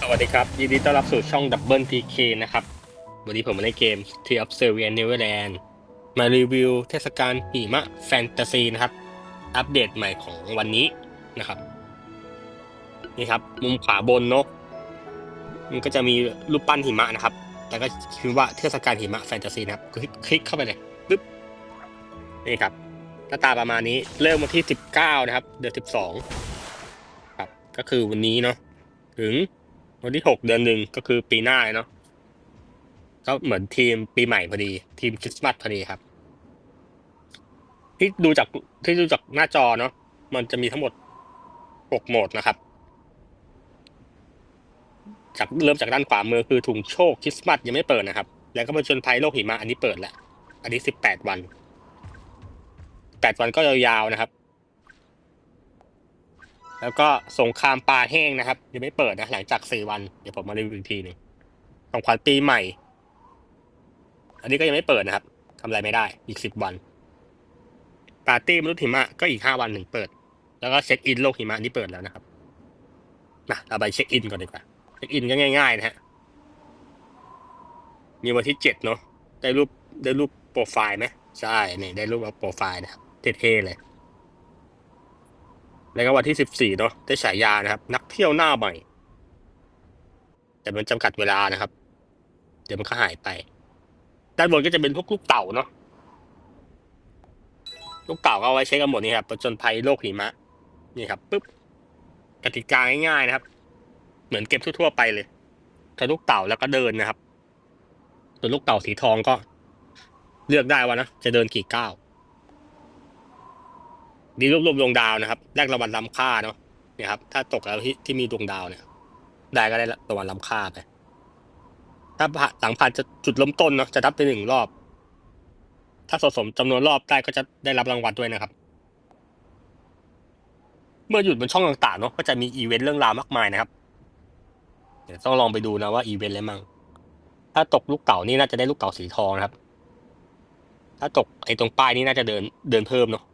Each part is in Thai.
สวัสดีครับ ยินดีต้อนรับสู่ช่องดับเบิลพีเคนะครับ วันนี้ผมมาเล่นเกม t e of s e r i a n Neverland มารีวิวเทศกาลหิมะแฟนตาซีนะครับ อัปเดตใหม่ของวันนี้นะครับ นี่ครับ มุมขวาบนเนาะมันก็จะมีรูปปั้นหิมะนะครับแต่ก็คือว่าเทศกาลหิมะแฟนตาซีนะครับคลิกคลิกเข้าไปเลยปึ๊บนี่ครับหน้าตาประมาณนี้เริ่มวันที่ 19 นะครับ เดือน 12 ครับ ก็คือวันนี้เนาะ ถึงวันที่หกเดือนหนึ่งก็คือปีหน้าเนาะก็เหมือนทีมปีใหม่พอดี ทีมคริสต์มาสพอดีครับ ที่ดูจากที่ดูจากหน้าจอเนาะมันจะมีทั้งหมดหกโหมดนะครับ จากเริ่มจากด้านขวามือคือถุงโชคคริสต์มาสยังไม่เปิดนะครับ แล้วก็มาชนภัยโลกหิมะอันนี้เปิดแล้วอันนี้สิบแปดวันแปดวันก็ยาวๆนะครับ แล้วก็สงครามปลาแห้งนะครับยังไม่เปิดนะหลังจากสี่วันเดี๋ยวผมมารีวิวอีกทีหนึ่งของขวัญปีใหม่ อันนี้ก็ยังไม่เปิดนะครับทำอะไรไม่ได้อีกสิบวันปาร์ตี้มนุษย์หิมะก็อีกห้าวันถึงเปิด แล้วก็เช็คอินโลกหิมะนี่เปิดแล้วนะครับนะเราไปเช็คอินก่อนดีกว่าเช็คอินก็ง่ายๆนะฮะมีวันที่เจ็ดเนาะได้รูปได้รูปโปรไฟล์ไหมใช่นี่ได้รูปโปรไฟล์นะครับเท่ๆเลย แล้วก็วันที่สิบสี่เนาะได้ฉายานะครับ นักเที่ยวหน้าใหม่ แต่มันจำกัดเวลานะครับ เดี๋ยวมันก็หายไป ด้านบนก็จะเป็นพวกลูกเต่าเนาะลูกเต่าก็เอาไว้ใช้กันหมดนี่ครับประจนภัยโลกหิมะ นี่ครับปุ๊บกติกาง่ายๆนะครับ เหมือนเก็บทั่วๆไปเลยถ้าลูกเต่าแล้วก็เดินนะครับส่วนลูกเต่าสีทองก็ เลือกได้ว่านะจะเดินกี่ก้าว นี่รวบรวมดวงดาวนะครับแลกรางวัลล้ำค่าเนาะเนี่ยครับ ถ้าตกแล้วที่ที่มีดวงดาวเนี่ย ได้ก็ได้รางวัลล้ำค่าไป ถ้าผ่านหลังผ่านจะจุดเริ่มต้นเนาะจะนับไปหนึ่งรอบ ถ้าสะสมจำนวนรอบได้ก็จะได้รับรางวัลด้วยนะครับ เมื่อหยุดบนช่องต่างๆเนาะก็จะมีอีเวนต์เรื่องราวมากมายนะครับ เดี๋ยวต้องลองไปดูนะว่าอีเวนต์อะไรมั่งถ้าตกลูกเต่านี่น่าจะได้ลูกเต่าสีทองนะครับ ถ้าตกไอ้ตรงป้ายนี่น่าจะเดินเดินเพิ่มเนาะ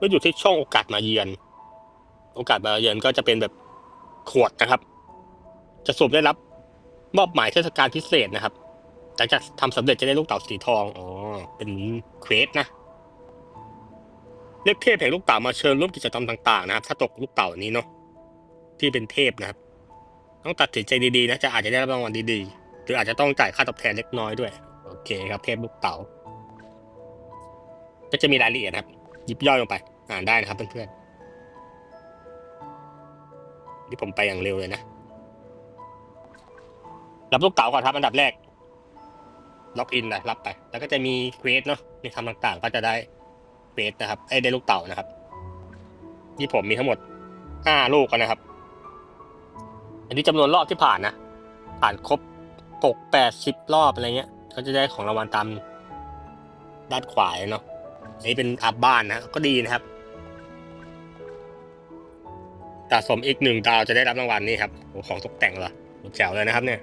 ก็อยู่ที่ช่องโอกาสมาเยือน โอกาสมาเยือนก็จะเป็นแบบขวดนะครับ จะสุ่มได้รับมอบหมายเทศกาลพิเศษนะครับหลังจากทำสำเร็จจะได้ลูกเต่าสีทองอ๋อเป็นเควสนะเรียกเทพแห่งลูกเต่ามาเชิญร่วมกิจกรรมต่างๆนะครับ ถ้าตกลูกเต่านี้เนาะที่เป็นเทพนะครับ ต้องตัดสินใจดีๆนะจะอาจจะได้รับรางวัลดีๆหรืออาจจะต้องจ่ายค่าตอบแทนเล็กน้อยด้วย โอเคครับเทพลูกเต่าก็จะมีรายละเอียดครับ ยิบย่อยลงไป อ่านได้นะครับเพื่อนๆนี่ผมไปอย่างเร็วเลยนะรับลูกเต๋าก่อนครับอันดับแรก ล็อกอินนะรับไป แล้วก็จะมีเควสเนาะมีคำต่างๆ ก็จะได้เควสนะครับไอ้ได้ลูกเต๋านะครับที่ผมมีทั้งหมดห้าลูกกันนะครับ อันนี้จำนวนรอบที่ผ่านนะ ผ่านครบหกแปดสิบรอบอะไรเงี้ยเขาจะได้ของรางวัลตามด้านขวาเนาะ นนี้เป็นอัพบ้านนะ ก็ดีนะครับสะสมอีกหนึ่งดาวจะได้รับรางวัลนี่ครับ ของตกแต่งเหรอแจ๋วเลยนะครับ เนี่ย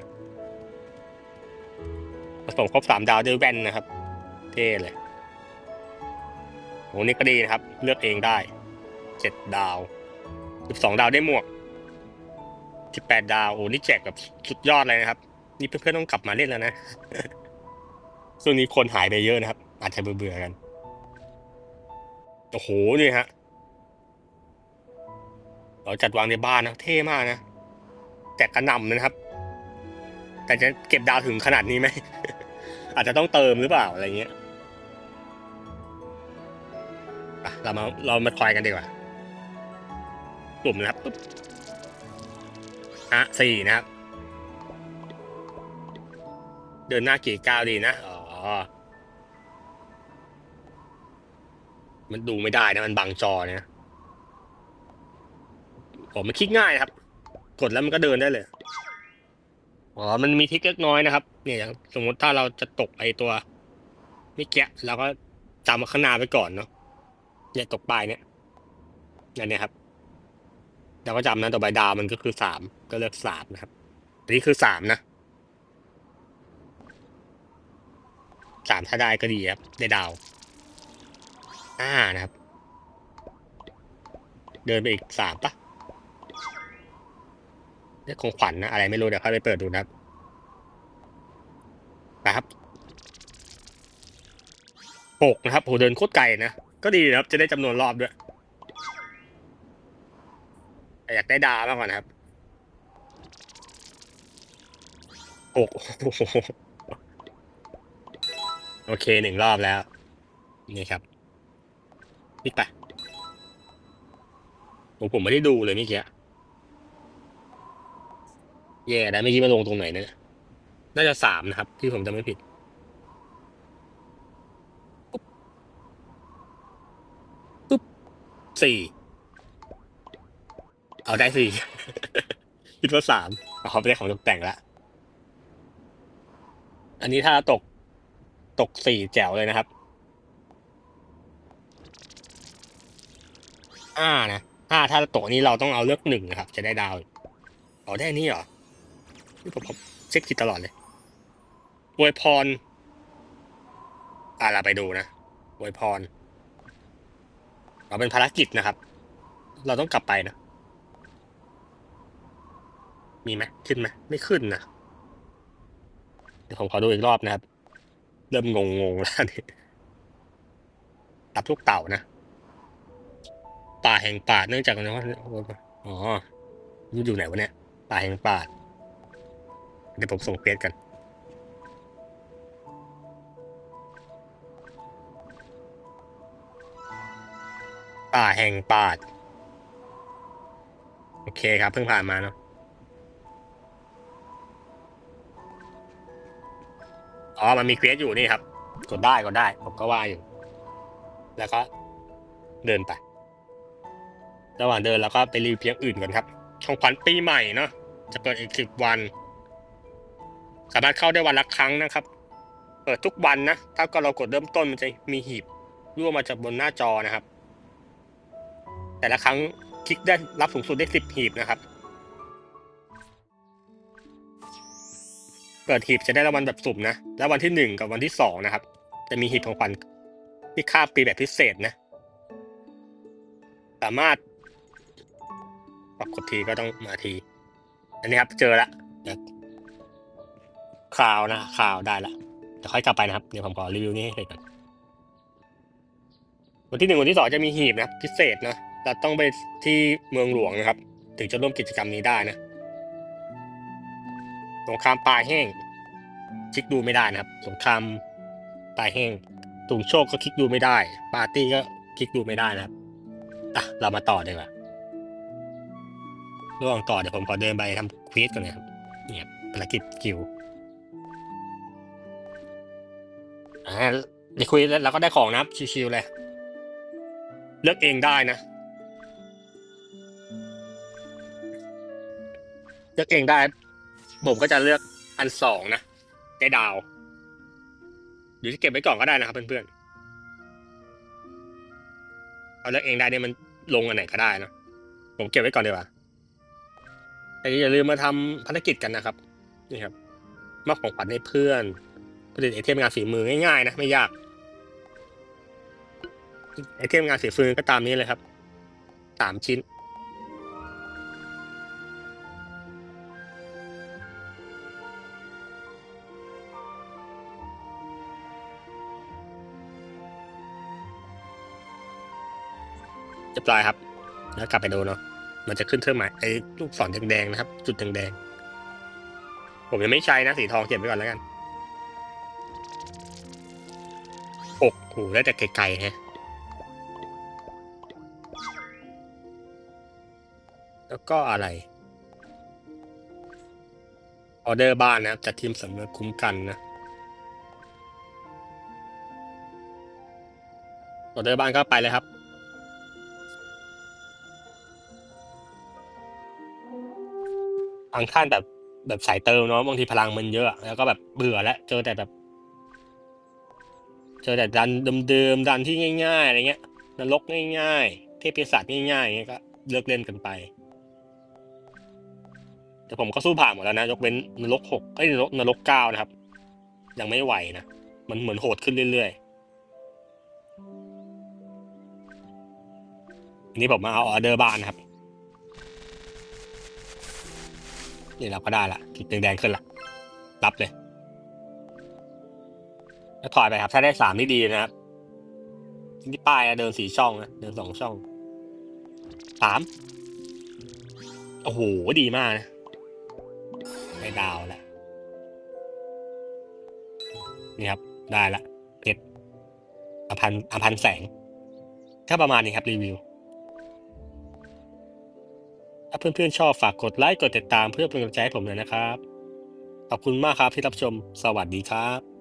ผสมครบสามดาวด้วยแว่นนะครับ เท่เลยโอ้นี่ก็ดีนะครับ เลือกเองได้เจ็ดดาวสิบสองดาวได้หมวกสิบแปดดาวโอ้นี่แจกแบบสุดยอดเลยนะครับ นี่เพื่อนๆต้องกลับมาเล่นแล้วนะช่วงนี้คนหายไปเยอะนะครับ อาจจะเบื่อๆกัน โอ้โหนี่ฮะเราจัดวางในบ้านนะเท่มากนะแจกกระหนำนะครับ แต่จะเก็บดาวถึงขนาดนี้ไหมอาจจะต้องเติมหรือเปล่าอะไรเงี้ยเรามาเรามาทอยกันดีกว่ากลุ่มนะครับปุ๊บฮะสี่นะครับ เดินหน้ากี่ก้าวดีนะ อ๋อ มันดูไม่ได้นะมันบังจอเนี่ยผมมันคลิกง่ายนะครับ กดแล้วมันก็เดินได้เลยอ๋อมันมีทิกเล็กน้อยนะครับเนี่ยอย่างสมมติถ้าเราจะตกไอตัวไม่แกะเราก็จำข้างหน้าไปก่อนเนาะเนี่ยตกปลายเนี่ยอันเนี้ยครับเราก็จำนะต่อไปดาวมันก็คือสามก็เลือกสามนะครับอันนี้คือสามนะสามถ้าได้ก็ดีครับ ได้ดาว อ่านะครับ เดินไปอีกสามปะได้ของขวัญนะอะไรไม่รู้เดี๋ยวค่อยไปเปิดดูนะครับนะครับหกนะครับโหเดินโคตรไกลนะ ก็ดีนะครับ จะได้จำนวนรอบด้วยอยากได้ดาวมากกว่านะครับหกโอเคหนึ่งรอบแล้ว นี่ครับ นี่ไปผมผมไม่ได้ดูเลยเมื่อกี้แย่นะเมื่อกี้มาลงตรงไหนเนี่ยน่าจะสามนะครับ ที่ผมจำไม่ผิดปุ๊บสี่เอาได้สี่คิดว่าสามเอาไปได้ของตกแต่งละอันนี้ถ้าตกตกสี่แจ๋วเลยนะครับ ห้านะห้าถ้าตกอันนี้เราต้องเอาเลือกหนึ่งนะครับ จะได้ดาวอ๋อได้นนี้เหรอนี่ผมผมเช็คผิดตลอดเลยอวยพรอ่าเราไปดูนะอวยพร เราเป็นภารกิจนะครับ เราต้องกลับไปนะ มีไหมขึ้นไหมไม่ขึ้นนะเดี๋ยวผมขอดูอีกรอบนะครับ เริ่มงงๆแล้วนี่รับลูกเต่านะ ป่าแห่งป่าเนื่องจากอะว่าอ๋อมันอยู่ไหนวะเนี่ย ป่าแห่งป่าเดี๋ยวผมส่งเควสกัน ป่าแห่งป่าโอเคครับ เพิ่งผ่านมาเนาะอ๋อ มันมีเควสอยู่นี่ครับ กดได้กดได้ ผมก็ว่าอยู่ แล้วก็เดินไป ระหว่างเดินเราก็ไปรีวิวเพียงอื่นก่อนครับ ของขวัญปีใหม่เนาะจะเปิดอีกสิบวัน สามารถเข้าได้วันละครั้งนะครับ เปิดทุกวันนะ ถ้าก็เรากดเริ่มต้นมันจะมีหีบรั่วมาจากบนหน้าจอนะครับ แต่ละครั้งคลิกได้รับสูงสุดได้สิบหีบนะครับ เปิดหีบจะได้รางวัลแบบสุ่มนะ แล้ววันที่หนึ่งกับวันที่สองนะครับ จะมีหีบของขวัญที่ค่าปีแบบพิเศษนะ สามารถ ปรับกดทีก็ต้องมาที อันนี้ครับเจอละเดี๋ยวคราวนะคราวได้ละเดี๋ยวค่อยกลับไปนะครับ เดี๋ยวผมขอรีวิวนี้ให้เสร็จก่อนวันที่หนึ่งวันที่สองจะมีหีบนะพิเศษนะเราต้องไปที่เมืองหลวงนะครับ ถึงจะร่วมกิจกรรมนี้ได้นะสงครามปลาแห้ง คลิกดูไม่ได้นะครับสงครามปลาแห้งถุงโชคก็คลิกดูไม่ได้ ปาร์ตี้ก็คลิกดูไม่ได้นะครับอะเรามาต่อดีกว่า ระหว่างต่อเดี๋ยวผมขอเดินไปทำควีสก่อนนะครับเนี่ยภารกิจคิวอ่าในคุยแล้วเราก็ได้ของนะครับชิวๆเลยเลือกเองได้นะเลือกเองได้ ผมก็จะเลือกอันสองนะได้ดาวหรือจะเก็บไว้ก่อนก็ได้นะครับเพื่อนๆเอาเลือกเองได้เนี่ยมันลงอันไหนก็ได้เนะผมเก็บไว้ก่อนดีกว่า แต่อย่าลืมมาทำภารกิจกันนะครับ นี่ครับมอบของขวัญให้เพื่อนผลิตไอเทมงานฝีมือง่ายๆนะไม่ยากไอเทมงานฝีมือก็ตามนี้เลยครับสามชิ้นเรียบร้อยครับ แล้วกลับไปดูเนาะ มันจะขึ้นเครื่องหมายไอ้ลูกศรแดงๆนะครับ จุดแดงๆผมยังไม่ใช้นะสีทองเก็บไว้ก่อนแล้วกันอกหูได้แต่ไกลๆฮะแล้วก็อะไรออเดอร์บ้านนะครับจัดทีมเสมอคุ้มกันนะออเดอร์บ้านก็ไปเลยครับ บางท่านแบบแบบสายเติมเนาะบางทีพลังมันเยอะ แล้วก็แบบเบื่อแล้วเจอแต่แบบ เจอแต่ดันเดิมๆดันที่ง่ายๆอะไรเงี้ยนรกง่ายๆ เทพปีศาจง่ายๆอย่างเงี้ยก็เลิกเล่นกันไป แต่ผมก็สู้ผ่านหมดแล้วนะยกเว้นนรกหกไอ้นรกนรกเก้านะครับ ยังไม่ไหวนะมันเหมือนโหดขึ้นเรื่อยๆอันนี้ผมมาเอาออเดอร์บ้านนะครับ นี่เราก็ได้ละขีดแดงๆขึ้นละรับเลยแล้วถอยไปครับ ถ้าได้สามนี่ดีนะครับที่ป้ายอะเดินสี่ช่องนะเดินสองช่องสามโอ้โหดีมากนะได้ดาวแล้วนี่ครับ ได้ละเพชรอพันอพันแสงก็ประมาณนี้ครับรีวิว ถ้าเพื่อนๆชอบฝากกดไลค์กดติดตามเพื่อเป็นกำลังใจให้ผมเลยนะครับ ขอบคุณมากครับที่รับชม สวัสดีครับ